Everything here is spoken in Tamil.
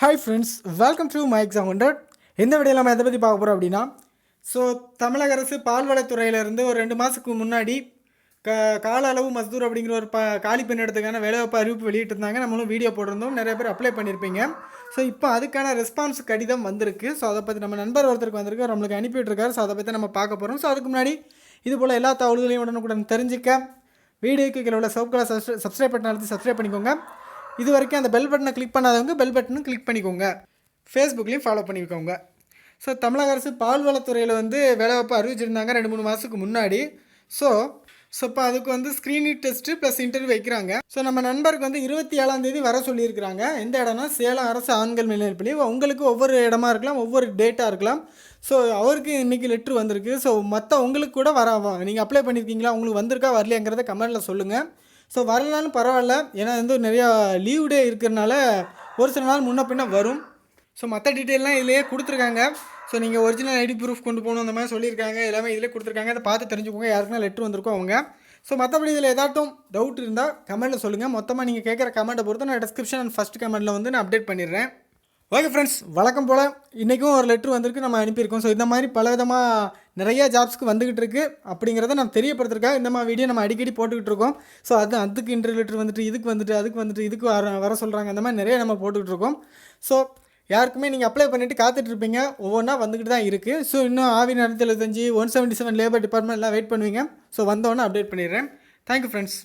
Hi friends welcome to my exam hundred இந்த வீடியோவில் நம்ம எதை பற்றி பார்க்க போகிறோம் அப்படின்னா ஸோ தமிழக அரசு பால்வளத்துறையிலேருந்து ஒரு ரெண்டு மாதத்துக்கு முன்னாடி க கால அளவு மஸ்தூர் அப்படிங்கிற ஒரு ப காலி பணியிடத்துக்கான வேலைவாய்ப்பு அறிவிப்பு வெளியிட்டிருந்தாங்க. நம்மளும் வீடியோ போட்டிருந்தோம். நிறைய பேர் அப்ளை பண்ணியிருப்பீங்க. ஸோ இப்போ அதுக்கான ரெஸ்பான்ஸ் கடிதம் வந்திருக்கு. ஸோ அதை பற்றி நம்ம நண்பர் ஒருத்தருக்கு வந்திருக்கு அவர் நம்மளுக்கு அனுப்பிட்டுருக்காரு ஸோ அதை பற்றி நம்ம பார்க்க போகிறோம் ஸோ அதுக்கு முன்னாடி இது போல் எல்லா தகவல்களையும் உடனுக்குடன் தெரிஞ்சிக்க வீடியோக்கு கீழே உள்ள சவுக்களை சப்ஸ்கிரைப் பட்டன் பண்ணி சப்ஸ்கிரைப் பண்ணிக்கோங்க. இது வரைக்கும் அந்த பெல் பட்டனை கிளிக் பண்ணாதவங்க பெல் பட்டனும் கிளிக் பண்ணிக்கோங்க. ஃபேஸ்புக்லேயும் ஃபாலோ பண்ணிக்கோங்க. ஸோ தமிழக அரசு பால்வளத்துறையில் வந்து வேலைவாய்ப்பு அறிவிச்சிருந்தாங்க ரெண்டு மூணு மாதத்துக்கு முன்னாடி. ஸோ ஸோ இப்போ அதுக்கு வந்து ஸ்க்ரீனிங் டெஸ்ட்டு ப்ளஸ் இன்டர்வியூ வைக்கிறாங்க. ஸோ நம்ம நண்பருக்கு வந்து இருபத்தி ஏழாம் தேதி வர சொல்லியிருக்கிறாங்க. எந்த இடம்னா சேலம் அரசு ஆண்கள் மேல்நிலைப்பள்ளி. உங்களுக்கு ஒவ்வொரு இடமா இருக்கலாம் ஒவ்வொரு டேட்டாக இருக்கலாம். ஸோ அவருக்கு இன்றைக்கி லெட்ரு வந்திருக்கு. ஸோ மற்ற உங்களுக்கு கூட வர நீங்கள் அப்ளை பண்ணியிருக்கீங்களா உங்களுக்கு வந்திருக்கா வரலையாங்கிறத கமெண்ட்டில் சொல்லுங்கள் ஸோ வரலனாலும் பரவாயில்ல. ஏன்னா வந்து நிறையா லீவ் டே இருக்கிறனால ஒரு சில நாள் முன்ன பின்ன வரும். ஸோ மற்ற டீட்டெயிலாம் இதிலேயே கொடுத்துருக்காங்க. ஸோ நீங்கள் ஒரிஜினல் ஐடி ப்ரூஃப் கொண்டு போகணும் அந்த மாதிரி சொல்லியிருக்காங்க. எல்லாமே இதிலே கொடுத்துருக்காங்க. அதை பார்த்து தெரிஞ்சுக்கோங்க. யாருக்குன்னா லெட்ரு வந்திருக்கோம் அவங்க. ஸோ மற்றபடி இதில் ஏதாட்டும் டவுட் இருந்தால் கமெண்ட்டில் சொல்லுங்கள் மொத்தமாக நீங்கள் கேட்குற கமெண்ட்டை பொறுத்து நான் டிஸ்கிரிப்ஷன் அண்ட் ஃபஸ்ட் கமெண்ட்டில் வந்து நான் அப்டேட் பண்ணிடுறேன். ஓகே ஃப்ரெண்ட்ஸ் வழக்கம் போல் இன்றைக்கும் ஒரு லெட்ரு வந்திருக்கு நம்ம அனுப்பியிருக்கோம். ஸோ இந்த மாதிரி பல விதமாக நிறைய ஜாப்ஸ்க்கு வந்துக்கிட்டு இருக்கு. அப்படிங்கிறத நம்ம தெரியப்படுத்திருக்கா இந்த மாதிரி வீடியோ நம்ம அடிக்கடி போட்டுக்கிட்டு இருக்கோம். ஸோ அது அதுக்கு இன்டர்வியூ லெட்ரு வந்துட்டு இதுக்கு வந்துட்டு அதுக்கு வந்துட்டு இதுக்கு வர வர சொல்கிறாங்க அந்த மாதிரி நிறைய நம்ம போட்டுக்கிட்டு இருக்கோம். ஸோ யாருக்குமே நீங்கள் அப்ளை பண்ணிவிட்டு காத்துட்ருப்பீங்க ஒவ்வொன்றா வந்துக்கிட்டு தான் இருக்குது ஸோ இன்னும் ஆவி நடத்தி எழுபத்தஞ்சி ஒன் செவன்ட்டி செவன் லேபர் டிபார்ட்மெண்ட்லாம் வெயிட் பண்ணுவீங்க. ஸோ வந்தோன்னே அப்டேட் பண்ணிடுறேன். Thank you friends